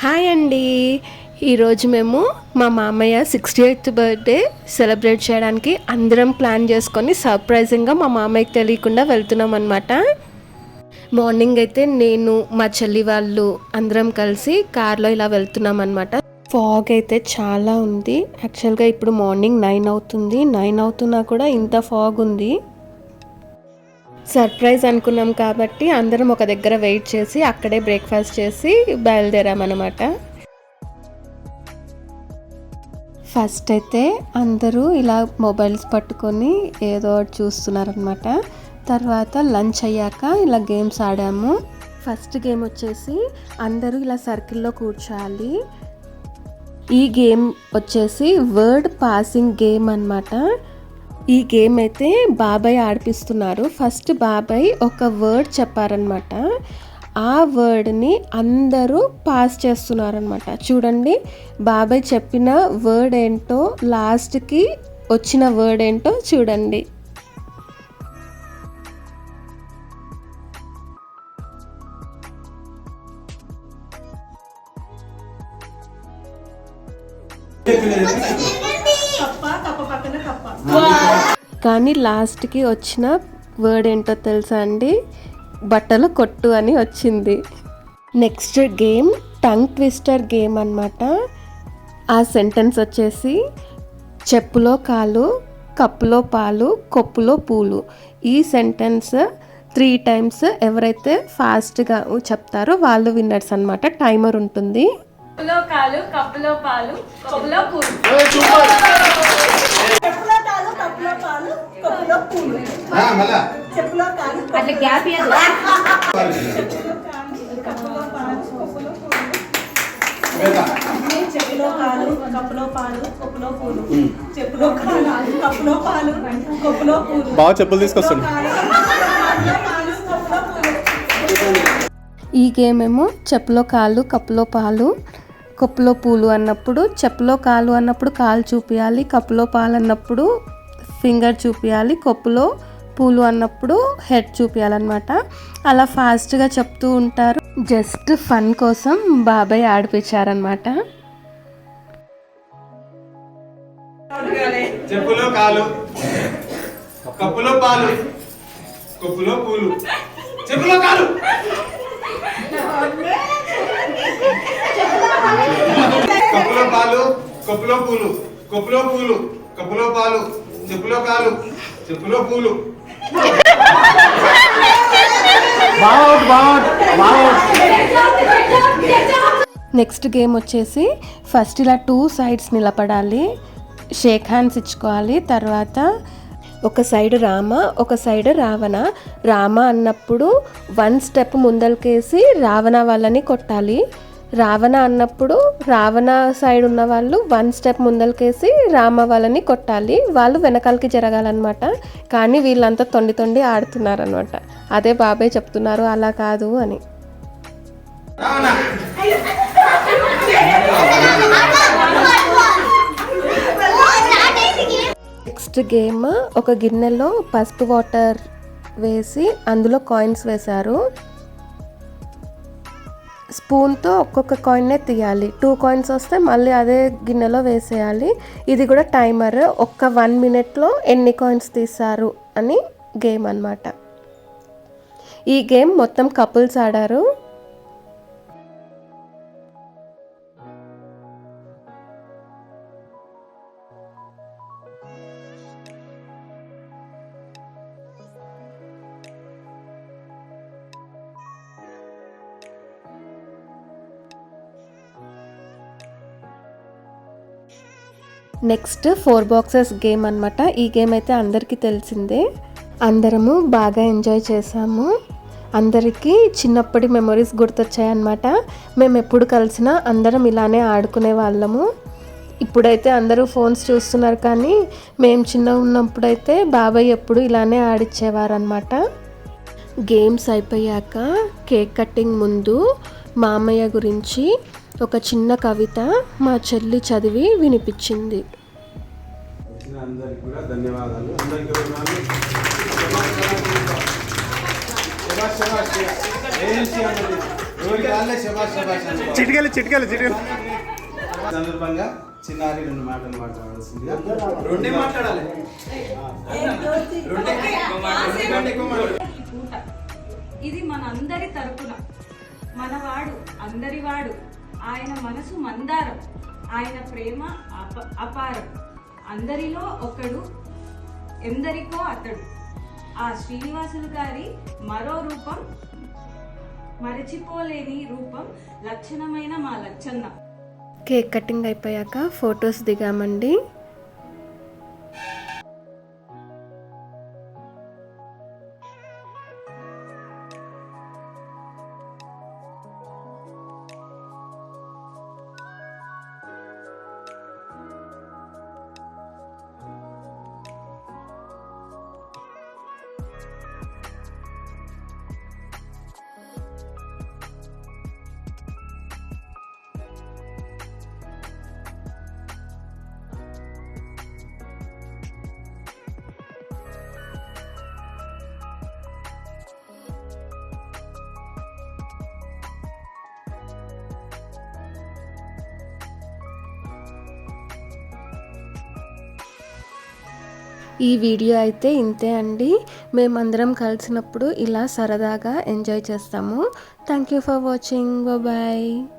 Hi అండి ఈరోజు మేము మా మామయ్య సిక్స్టీ ఎయిత్ బర్త్డే సెలబ్రేట్ చేయడానికి అందరం ప్లాన్ చేసుకొని సర్ప్రైజింగ్గా మా మామయ్యకి తెలియకుండా వెళ్తున్నాం అనమాట మార్నింగ్ అయితే నేను మా చెల్లి వాళ్ళు అందరం కలిసి కార్లో ఇలా వెళ్తున్నాం అనమాట ఫాగ్ అయితే చాలా ఉంది. యాక్చువల్గా ఇప్పుడు మార్నింగ్ నైన్ అవుతుంది. నైన్ అవుతున్నా కూడా ఇంత ఫాగ్ ఉంది. సర్ప్రైజ్ అనుకున్నాం కాబట్టి అందరం ఒక దగ్గర వెయిట్ చేసి అక్కడే బ్రేక్ఫాస్ట్ చేసి బయలుదేరామన్నమాట. ఫస్ట్ అయితే అందరూ ఇలా మొబైల్స్ పట్టుకొని ఏదో ఒకటి చూస్తున్నారనమాట తర్వాత లంచ్ అయ్యాక ఇలా గేమ్స్ ఆడాము. ఫస్ట్ గేమ్ వచ్చేసి అందరూ ఇలా సర్కిల్లో కూర్చోాలి ఈ గేమ్ వచ్చేసి వర్డ్ పాసింగ్ గేమ్ అనమాట ఈ గేమ్ అయితే బాబాయ్ ఆడిపిస్తున్నారు. ఫస్ట్ బాబాయ్ ఒక వర్డ్ చెప్పారనమాట ఆ వర్డ్ని అందరూ పాస్ చేస్తున్నారనమాట చూడండి బాబాయ్ చెప్పిన వర్డ్ ఏంటో లాస్ట్కి వచ్చిన వర్డ్ ఏంటో చూడండి. కానీ లాస్ట్కి వచ్చిన వర్డ్ ఏంటో తెలుసా అండి? బట్టలు కొట్టు అని వచ్చింది. Next game tongue twister game అన్నమాట. ఆ సెంటెన్స్ వచ్చేసి చెప్పులో కాలు కప్పులో పాలు కొప్పులో పూలు. ఈ సెంటెన్స్ త్రీ టైమ్స్ ఎవరైతే ఫాస్ట్గా చెప్తారో వాళ్ళు విన్నర్స్ అన్నమాట. టైమర్ ఉంటుంది. కప్పులో కాలు కప్పులో పాలు కప్పులో పూలు చెప్పులో కాలు కప్పులో పాలు కప్పులో పూలు ఆ, మళ్ళా చెప్పులో కాలు అట్లా గ్యాప్ ఇయ్యదు. కప్పులో పాలు కప్పులో పూలు వేదా. చెప్పులో కాలు కప్పులో పాలు కప్పులో పూలు చెప్పులో కాలు కప్పులో పాలు కప్పులో పూలు బాగా చెప్పులు పూలు ఈ గేమ్ ఏమో చెప్పులో కాలు కప్పులో పాలు కప్పులో పూలు అన్నప్పుడు చెప్పులో కాలు అన్నప్పుడు కాలు చూపించాలి కప్పులో పాలు అన్నప్పుడు ఫింగర్ చూపించాలి కప్పులో పూలు అన్నప్పుడు హెడ్ చూపించాలన్నమాట అలా ఫాస్ట్గా చెప్తూ ఉంటారు. జస్ట్ ఫన్ కోసం బాబాయ్ ఆడిపించారనమాట చెప్పులో కాలు కప్పులో పాలు కప్పులో పూలు. చెప్పులో కాలు. కప్పులో పాలు కప్పులో పూలు కొప్పులో పూలు కప్పులో పాలు. చెప్పులో కాలు చెప్పులో పూలు. నెక్స్ట్ గేమ్ వచ్చేసి ఫస్ట్ ఇలా టూ సైడ్స్ నిలబడాలి షేక్ హ్యాండ్స్ ఇచ్చుకోవాలి తర్వాత ఒక సైడ్ రామ ఒక సైడ్ రావణ. రామ అన్నప్పుడు వన్ స్టెప్ ముందలకేసి రావణ వాళ్ళని కొట్టాలి. రావణ అన్నప్పుడు రావణ సైడ్ ఉన్న వాళ్ళు వన్ స్టెప్ ముందలకేసి రామ వాళ్ళని కొట్టాలి. వాళ్ళు వెనకాలకి జరగాలన్నమాట. కానీ వీళ్ళంతా తొండి తొండి ఆడుతున్నారనమాట అదే బాబాయ్ చెప్తున్నారు అలా కాదు అని. నెక్స్ట్ గేమ్ ఒక గిన్నెలో పసుపు వాటర్ వేసి అందులో కాయిన్స్ వేశారు. స్పూన్తో ఒక్కొక్క కాయిన్నే తీయాలి. టూ కాయిన్స్ వస్తే మళ్ళీ అదే గిన్నెలో వేసేయాలి. ఇది కూడా టైమర్ ఒక్క వన్ మినిట్లో ఎన్ని కాయిన్స్ తీస్తారు అని గేమ్ అన్నమాట. ఈ గేమ్ మొత్తం కపుల్స్ ఆడారు. నెక్స్ట్ ఫోర్ బాక్సెస్ గేమ్ అన్నమాట. ఈ గేమ్ అయితే అందరికీ తెలిసిందే. అందరము బాగా ఎంజాయ్ చేసాము అందరికీ చిన్నప్పటి మెమొరీస్ గుర్తొచ్చాయన్నమాట. మేము ఎప్పుడు కలిసినా అందరం ఇలానే ఆడుకునే వాళ్ళము. ఇప్పుడైతే అందరూ ఫోన్స్ చూస్తున్నారు కానీ మేము చిన్న ఉన్నప్పుడైతే బాబాయ్ ఎప్పుడు ఇలానే ఆడిచ్చేవారు అనమాట గేమ్స్ అయిపోయాక కేక్ కటింగ్ ముందు మామయ్య గురించి ఒక చిన్న కవిత మా చెల్లి చదివి వినిపించింది వచ్చిన అందరికి కూడా ధన్యవాదాలు అందరికి వందనాలు. శభాష్, శభాష్, శభాష్. ఏం చేయాలి? చిటికెళ్ళి చిటికెళ్ళి చిటికెళ్ళి సందర్భంగా చిన్నారి రెండు మాటలు మాట్లాడాల్సిందిగా రెండే మాట్లాడాలి ఈ పూట ఇది మనందరి తరపున మనవాడు అందరివాడు ఆయన మనసు మందారం ఆయన ప్రేమ అప అపారం. అందరిలో ఒకడు ఎందరికో అతడు. ఆ శ్రీనివాసులు గారి మరో రూపం మరచిపోలేని రూపం లక్షణమైన మా లచ్చన్న. కేక్ కటింగ్ అయిపోయాక ఫొటోస్ దిగామండి. ఈ వీడియో అయితే ఇంతే అండి. మేమందరం కలిసినప్పుడు ఇలా సరదాగా ఎంజాయ్ చేస్తాము. Thank you for watching bye